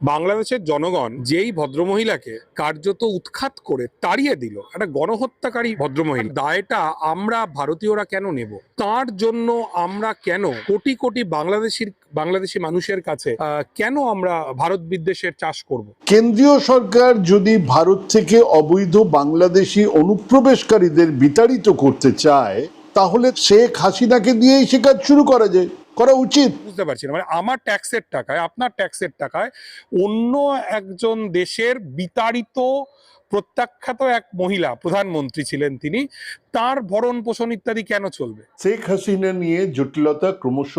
বাংলাদেশের জনগণ যেই ভদ্রমহিলাকে কার্যত উৎখাত করে তাড়িয়ে দিল, একটা গণহত্যাকারী ভদ্রমহিলা, দায়টা আমরা ভারতীয়রা কেন নেব? তার জন্য আমরা কেন কোটি কোটি বাংলাদেশির, বাংলাদেশি মানুষের কাছে কেন আমরা ভারত বিদ্বেষের চাষ করব? কেন্দ্রীয় সরকার যদি ভারত থেকে অবৈধ বাংলাদেশি অনুপ্রবেশকারীদের বিতাড়িত করতে চায়, তাহলে শেখ হাসিনাকে দিয়েই সে কাজ শুরু করা যায়। করা উচিত। বুঝতে পারছি না। মানে আমার ট্যাক্সের টাকায় আপনার ট্যাক্সের টাকায় অন্য একজন দেশের বিতাড়িত প্রত্যাখ্যাত এক মহিলা প্রধানমন্ত্রী ছিলেন তিনি তার ভরণ পোষণ ইত্যাদি কেন চলবে? শেখ হাসিনা নিয়ে জটিলতা ক্রমশ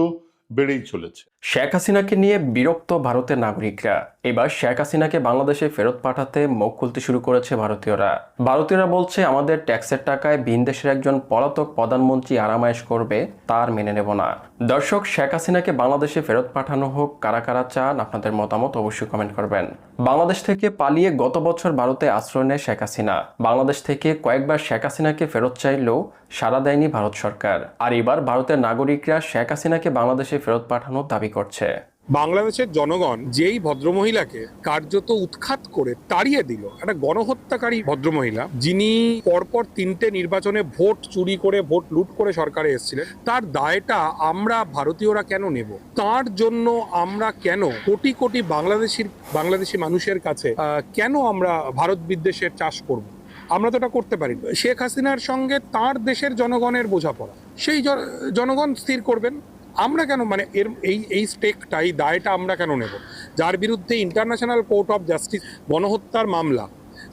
বেড়েই চলেছে। শেখ হাসিনাকে নিয়ে বিরক্ত ভারতের নাগরিকরা। এবার শেখ হাসিনাকে বাংলাদেশে ফেরত পাঠাতে মুখ খুলতে শুরু করেছে ভারতীয়রা। ভারতীয়রা বলছে, আমাদের ট্যাক্সের টাকায় ভিন দেশের একজন পলাতক প্রধানমন্ত্রী আরামায়েশ করবে, তার মেনে নেব না। দর্শক, শেখ হাসিনাকে বাংলাদেশে ফেরত পাঠানো হোক, কারা কারা চান, আপনাদের মতামত অবশ্যই কমেন্ট করবেন। বাংলাদেশ থেকে পালিয়ে গত বছর ভারতে আশ্রয় নেয় শেখ হাসিনা। বাংলাদেশ থেকে কয়েকবার শেখ হাসিনাকে ফেরত চাইলেও সাড়া দেয়নি ভারত সরকার। আর এবার ভারতের নাগরিকরা শেখ হাসিনাকে বাংলাদেশে ফেরত পাঠানোর দাবি করছে। বাংলাদেশের জনগণ যেই ভদ্রমহিলাকে কার্যত উৎখাত করে তাড়িয়ে দিল, একটা গণহত্যাকারী ভদ্রমহিলা, যিনি পরপর তিনটে নির্বাচনে ভোট চুরি করে, ভোট লুট করে সরকারে এসেছিলেন, তার দায়টা আমরা ভারতীয়রা কেন নেব? তার জন্য আমরা কেন কোটি কোটি বাংলাদেশির, বাংলাদেশি মানুষের কাছে কেন আমরা ভারত বিদ্বেষের চাষ করব? আমরা তো এটা করতে পারি। শেখ হাসিনার সঙ্গে তার দেশের জনগণের বোঝাপড়া। সেই জন- জনগণ স্থির করবেন। আমরা কেন মানে এর এই এই স্টেকটা এই দায়টা আমরা কেন নেব? যার বিরুদ্ধে ইন্টারন্যাশনাল কোর্ট অফ জাস্টিস গণহত্যার মামলা,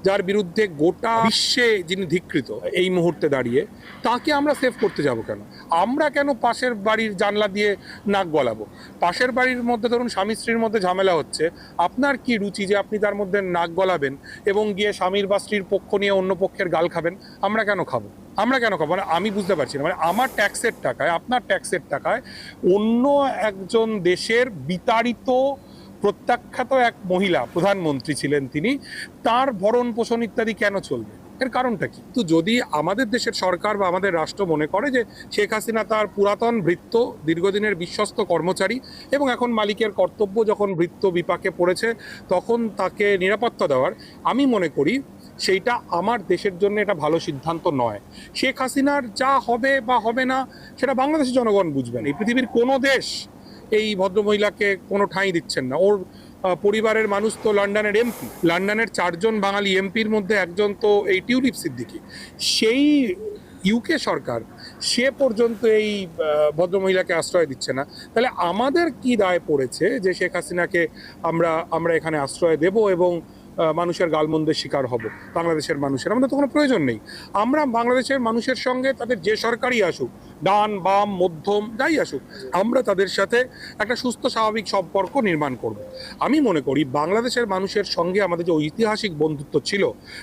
যার বিরুদ্ধে গোটা বিশ্বে যিনি ধিকৃত এই মুহূর্তে দাঁড়িয়ে, তাকে আমরা সেভ করতে যাব কেন? আমরা কেন পাশের বাড়ির জানলা দিয়ে নাক গলাবো? পাশের বাড়ির মধ্যে ধরুন স্বামী স্ত্রীর মধ্যে ঝামেলা হচ্ছে, আপনার কি রুচি যে আপনি তার মধ্যে নাক গলাবেন এবং গিয়ে স্বামীর বা স্ত্রীর পক্ষ নিয়ে অন্য পক্ষের গাল খাবেন? আমরা কেন খাব? আমরা কেন খাব? মানে আমি বুঝতে পারছি না। মানে আমার ট্যাক্সের টাকায়, আপনার ট্যাক্সের টাকায় অন্য একজন দেশের বিতাড়িত, প্রত্যাখ্যাত এক মহিলা প্রধানমন্ত্রী ছিলেন তিনি, তার ভরণ পোষণ ইত্যাদি কেন চলবে? এর কারণটা কি? তো যদি আমাদের দেশের সরকার বা আমাদের রাষ্ট্র মনে করে যে শেখ হাসিনা তার পুরাতন ভৃত্য, দীর্ঘদিনের বিশ্বস্ত কর্মচারী এবং এখন মালিকের কর্তব্য যখন ভৃত্য বিপাকে পড়েছে, তখন তাকে নিরাপত্তা দেওয়ার, আমি মনে করি সেইটা আমার দেশের জন্য এটা ভালো সিদ্ধান্ত নয়। শেখ হাসিনার যা হবে বা হবে না, সেটা বাংলাদেশের জনগণ বুঝবেন। এই পৃথিবীর কোনো দেশ এই ভদ্রমহিলাকে কোনো ঠাঁই দিচ্ছেন না। ওর পরিবারের মানুষ তো লন্ডনের এমপি। লন্ডনের চারজন বাঙালি এমপির মধ্যে একজন তো এই টিউলিপ সিদ্দিকি। সেই ইউকে সরকার সে পর্যন্ত এই ভদ্রমহিলাকে আশ্রয় দিচ্ছে না। তাহলে আমাদের কি দায় পড়েছে যে শেখ হাসিনাকে আমরা আমরা এখানে আশ্রয় দেব এবং মানুষের গালমন্দের শিকার হব, বাংলাদেশের মানুষের। আমাদের তো কোনো প্রয়োজন নেই। আমরা বাংলাদেশের মানুষের সঙ্গে তাদের যে সরকারই আসুক ডান, বাম, মধ্যম, যাই আসুক, আমরা তাদের সাথে একটা সুস্থ, স্বাভাবিক সম্পর্ক নির্মাণ করব। আমি মনে করি বাংলাদেশের মানুষের সঙ্গে আমাদের যে ঐতিহাসিক বন্ধুত্ব ছিল,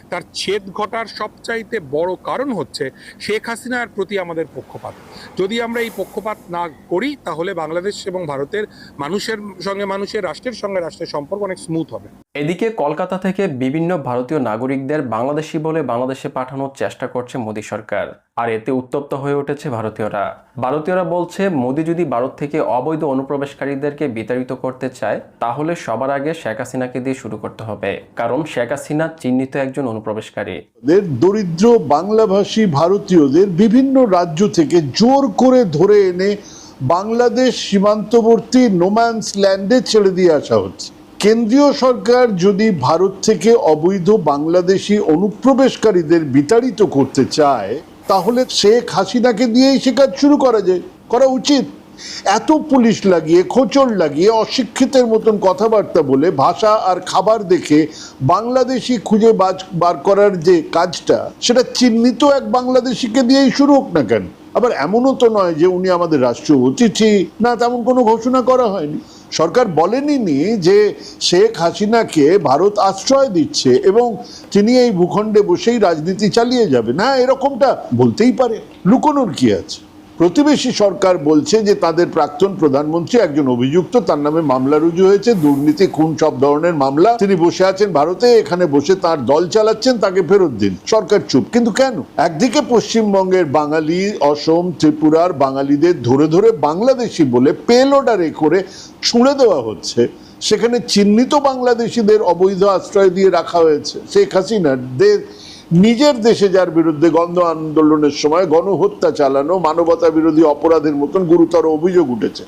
তার ছেদ ঘটার সবচাইতে বড় কারণ হচ্ছে শেখ হাসিনার প্রতি আমাদের পক্ষপাত। যদি আমরা এই পক্ষপাত না করি, তাহলে বাংলাদেশ এবং ভারতের মানুষের সঙ্গে মানুষের, রাষ্ট্রের সঙ্গে রাষ্ট্রের সম্পর্ক অনেক স্মুথ হবে। এদিকে কলকাতা থেকে বিভিন্ন ভারতীয় নাগরিকদের বাংলাদেশি বলে বাংলাদেশে পাঠানোর চেষ্টা করছে মোদী সরকার। আর এতে উত্তপ্ত হয়ে উঠেছে ভারতীয়রা। ভারতীয়রা বলছে, মোদি যদি ভারত থেকে অবৈধ অনুপ্রবেশকারীদেরকে বিতাড়িত করতে চায়, তাহলে সবার আগে শেখ হাসিনাকে দিয়ে শুরু করতে হবে। কারণ শেখ হাসিনা চিহ্নিত একজন অনুপ্রবেশকারী। দরিদ্র বাংলাভাষী ভারতীয়দের বিভিন্ন রাজ্য থেকে জোর করে ধরে এনে বাংলাদেশ সীমান্তবর্তী নোম্যান্স ল্যান্ডে ছেড়ে দিয়ে আসা হচ্ছে। কেন্দ্রীয় সরকার যদি ভারত থেকে অবৈধ বাংলাদেশি অনুপ্রবেশকারীদের বিতাড়িত করতে চায় তাহলে শেখ হাসিনাকে দিয়েই সে কাজ শুরু করা যায়, করা উচিত। এত পুলিশ লাগিয়ে, খোঁচড় লাগিয়ে, অশিক্ষিতের মতন কথাবার্তা বলে, ভাষা আর খাবার দেখে বাংলাদেশি খুঁজে বাজ, বার করার যে কাজটা, সেটা চিহ্নিত এক বাংলাদেশিকে দিয়েই শুরু হোক না কেন? আবার এমনও তো নয় যে উনি আমাদের রাষ্ট্রীয় অতিথি, না তেমন কোনো ঘোষণা করা হয়নি। সরকার বলেনি যে শেখ হাসিনাকে ভারত আশ্রয় দিচ্ছে এবং তিনি এই ভূখণ্ডে বসেই রাজনীতি চালিয়ে যাবে না এরকমটা বলতেই পারে। লুকোনোর কি আছে? প্রতিবেশী সরকার বলছে যে তাদের প্রাক্তন প্রধানমন্ত্রী একজন অভিযুক্ত, তার নামে মামলা রুজু হয়েছে, দুর্নীতি, খুন, সব ধরনের মামলা। তিনি বসে আছেন ভারতে, এখানে বসে তার দল চালাচ্ছেন, তাকে ফেরত দিন। সরকার চুপ, কিন্তু কেন? একদিকে পশ্চিমবঙ্গের বাঙালি অসম, ত্রিপুরার বাঙালিদের ধরে ধরে বাংলাদেশি বলে পেল অর্ডারে করে ছুঁড়ে দেওয়া হচ্ছে। সেখানে চিহ্নিত বাংলাদেশিদের অবৈধ আশ্রয় দিয়ে রাখা হয়েছে। শেখ হাসিনার দের নিজের দেশে যার বিরুদ্ধে গন্ধ আন্দোলনের সময় গণহত্যা চালানো, মানবতা বিরোধী অপরাধের মতন গুরুতর অভিযোগ উঠেছে।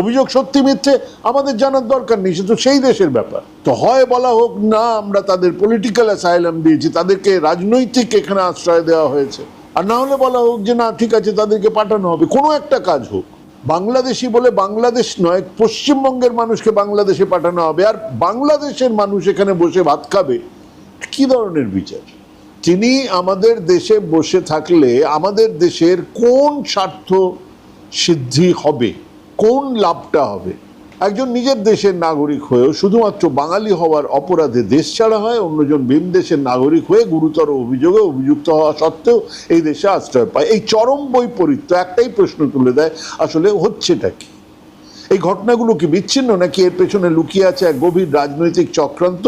অভিযোগ সত্যি মিথ্যে, আমাদের জানার দরকার নেই তো সেই দেশের ব্যাপার। তো হয় বলা হোক না, আমরা তাদের পলিটিক্যাল অ্যাসাইলাম দিয়েছি, তাদেরকে রাজনৈতিক এখানে আশ্রয় দেওয়া হয়েছে। আর না হলে বলা হোক যে না, ঠিক আছে, তাদেরকে পাঠানো হবে, কোনো একটা কাজ হোক। বাংলাদেশি বলে বাংলাদেশ নয়, পশ্চিমবঙ্গের মানুষকে বাংলাদেশে পাঠানো হবে। আর বাংলাদেশের মানুষ এখানে বসে ভাত খাবে, কি ধরনের বিচার? তিনি আমাদের দেশে বসে থাকলে আমাদের দেশের কোন স্বার্থ সিদ্ধি হবে? কোন লাভটা হবে? একজন নিজের দেশের নাগরিক হয়েও শুধুমাত্র বাঙালি হওয়ার অপরাধে দেশ ছাড়া হয়, অন্যজন ভিন দেশের নাগরিক হয়ে গুরুতর অভিযোগে অভিযুক্ত হওয়া সত্ত্বেও এই দেশে আশ্রয় পায়। এই চরম বৈপরীত্য একটাই প্রশ্ন তুলে দেয়, আসলে হচ্ছেটা কি? এই ঘটনাগুলো কি বিচ্ছিন্ন নাকি এর পেছনে লুকিয়ে আছে এক গভীর রাজনৈতিক চক্রান্ত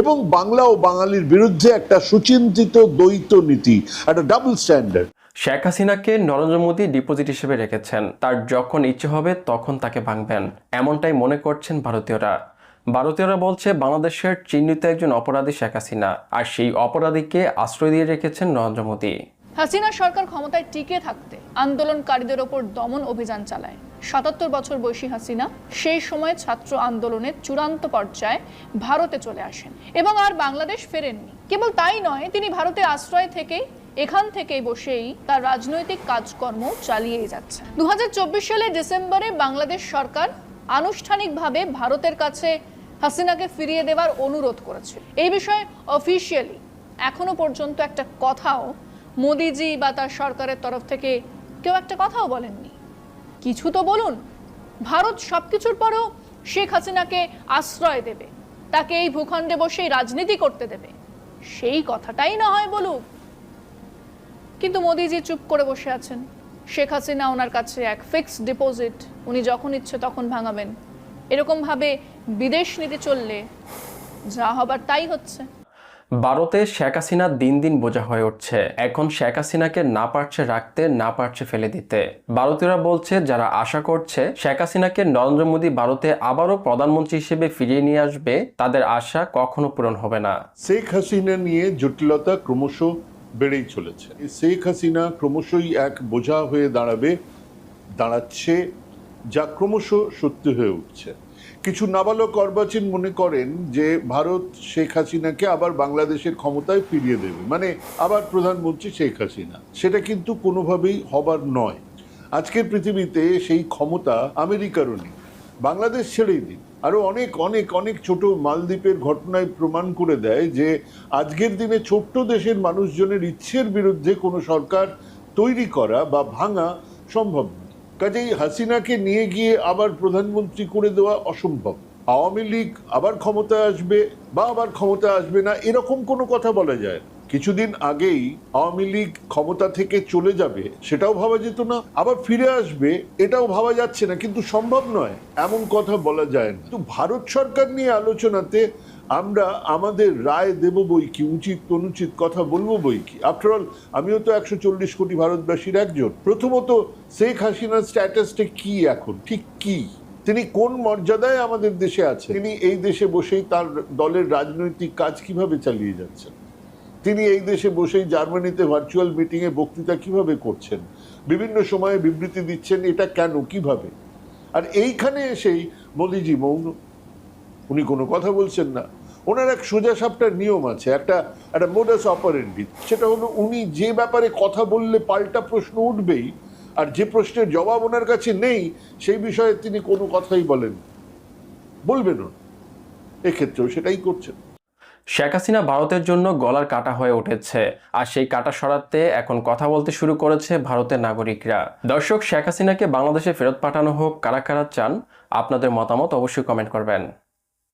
এবং বাংলা ও বাঙালির বিরুদ্ধে একটা সুচিন্তিত দ্বৈত নীতি, একটা ডাবল স্ট্যান্ডার্ড শেখ হাসিনাকে নরেন্দ্র মোদী ডিপোজিট হিসেবে রেখেছেন। তার যখন ইচ্ছে হবে, তখন তাকে ভাঙবেন। এমনটাই মনে করছেন ভারতীয়রা। ভারতীয়রা বলছে, বাংলাদেশের চিহ্নিত একজন অপরাধী শেখ হাসিনা, আর সেই অপরাধীকে আশ্রয় দিয়ে রেখেছেন নরেন্দ্র মোদী। হাসিনা সরকার ক্ষমতায় টিকে থাকতে আন্দোলনকারীদের ওপর দমন অভিযান চালায়। সাতাত্তর বছর বয়সী হাসিনা সেই সময় ছাত্র আন্দোলনের চূড়ান্ত পর্যায়ে ভারতে চলে আসেন এবং আর বাংলাদেশ ফেরেননি। কেবল তাই নয়, তিনি ভারতে আশ্রয় থেকে এখান থেকেই বসেই তার রাজনৈতিক কাজকর্ম চালিয়েই যাচ্ছে দু হাজার চব্বিশ সালের ডিসেম্বরে বাংলাদেশ সরকার আনুষ্ঠানিকভাবে ভারতের কাছে হাসিনাকে ফিরিয়ে দেওয়ার অনুরোধ করেছে। এই বিষয়ে অফিসিয়ালি এখনও পর্যন্ত একটা কথাও মোদিজি বা তার সরকারের তরফ থেকে কেউ একটা কথাও বলেননি। কিছু তো বলুন, ভারত সবকিছুর পরেও শেখ হাসিনাকে আশ্রয় দেবে, তাকে এই ভূখণ্ডে বসেই রাজনীতি করতে দেবে, সেই কথাটাই না হয় বলুক। কিন্তু মোদিজি চুপ করে বসে আছেন। শেখ হাসিনা ওনার কাছে এক ফিক্সড ডিপোজিট উনি যখন ইচ্ছে তখন ভাঙাবেন। এরকমভাবে বিদেশ নীতি চললে যা হবার তাই হচ্ছে। ভারতে শেখ হাসিনা দিন দিন বোঝা হয়ে উঠছে। এখন শেখ হাসিনাকে না পারছে রাখতে, না পারছে ফেলে দিতে। ভারতীয়রা বলছে, যারা আশা করছে শেখ হাসিনাকে নরেন্দ্র মোদী ভারতে আবারও প্রধানমন্ত্রী হিসেবে ফিরিয়ে নিয়ে আসবে, তাদের আশা কখনো পূরণ হবে না। শেখ হাসিনা নিয়ে জটিলতা ক্রমশ বেড়েই চলেছে। শেখ হাসিনা ক্রমশই এক বোঝা হয়ে দাঁড়াবে, দাঁড়াচ্ছে, যা ক্রমশ সত্যি হয়ে উঠছে। কিছু নাবালক অর্বাচীন মনে করেন যে ভারত শেখ হাসিনাকে আবার বাংলাদেশের ক্ষমতায় ফিরিয়ে দেবে। মানে আবার প্রধানমন্ত্রী শেখ হাসিনা। সেটা কিন্তু কোনোভাবেই হবার নয়। আজকের পৃথিবীতে সেই ক্ষমতা আমেরিকারও নেই। বাংলাদেশ ছেড়েই দিন। আরও অনেক অনেক অনেক ছোট মালদ্বীপের ঘটনায় প্রমাণ করে দেয় যে আজকের দিনে ছোট্ট দেশের মানুষজনের ইচ্ছের বিরুদ্ধে কোনো সরকার তৈরি করা বা ভাঙা সম্ভব নয়। কাজেই হাসিনাকে নিয়ে গিয়ে আবার প্রধানমন্ত্রী করে দেওয়া অসম্ভব। আওয়ামী লীগ আবার ক্ষমতায় আসবে বা আবার ক্ষমতায় আসবে না, এরকম কোনো কথা বলা যায় কিছুদিন আগেই আওয়ামী লীগ ক্ষমতা থেকে চলে যাবে, সেটাও ভাবা যেত না, আবার ফিরে আসবে, এটাও ভাবা যাচ্ছে না, কিন্তু সম্ভব নয়, এমন কথা বলা যায় না। তো ভারত সরকার নিয়ে আলোচনাতে আমরা আমাদের রায় দেব বই কি, উচিত অনুচিত কথা বলব বই কি? আফটার অল আমিও তো একশো চল্লিশ কোটি ভারতবাসীর একজন। প্রথমত, শেখ হাসিনার স্ট্যাটাসটা কি এখন? ঠিক কি? তিনি কোন মর্যাদায় আমাদের দেশে আছে তিনি এই দেশে বসেই তার দলের রাজনৈতিক কাজ কীভাবে চালিয়ে যাচ্ছেন? তিনি এই দেশে বসেই জার্মানিতে ভার্চুয়াল মিটিংয়ে বক্তৃতা কীভাবে করছেন? বিভিন্ন সময়ে বিবৃতি দিচ্ছেন, এটা কেন, কীভাবে? আর এইখানে এসেই মোদিজি মৌন। উনি কোনো কথা বলছেন না। ওনার এক সোজা সাপটার নিয়ম আছে, একটা একটা মোডাস অপারেন্ডি সেটা হলো উনি যে ব্যাপারে কথা বললে পাল্টা প্রশ্ন উঠবেই, আর যে প্রশ্নের জবাব ওনার কাছে নেই, সেই বিষয়ে তিনি কোনো কথাই বলেন বলবেন এক্ষেত্রেও সেটাই করছেন। শেখ হাসিনা ভারতের জন্য গলার কাটা হয়ে উঠেছে, আর সেই কাটা সরাতে এখন কথা বলতে শুরু করেছে ভারতের নাগরিকরা। দর্শক, শেখ হাসিনাকে বাংলাদেশে ফেরত পাঠানো হোক, কারা কারা চান, আপনাদের মতামত অবশ্যই কমেন্ট করবেন।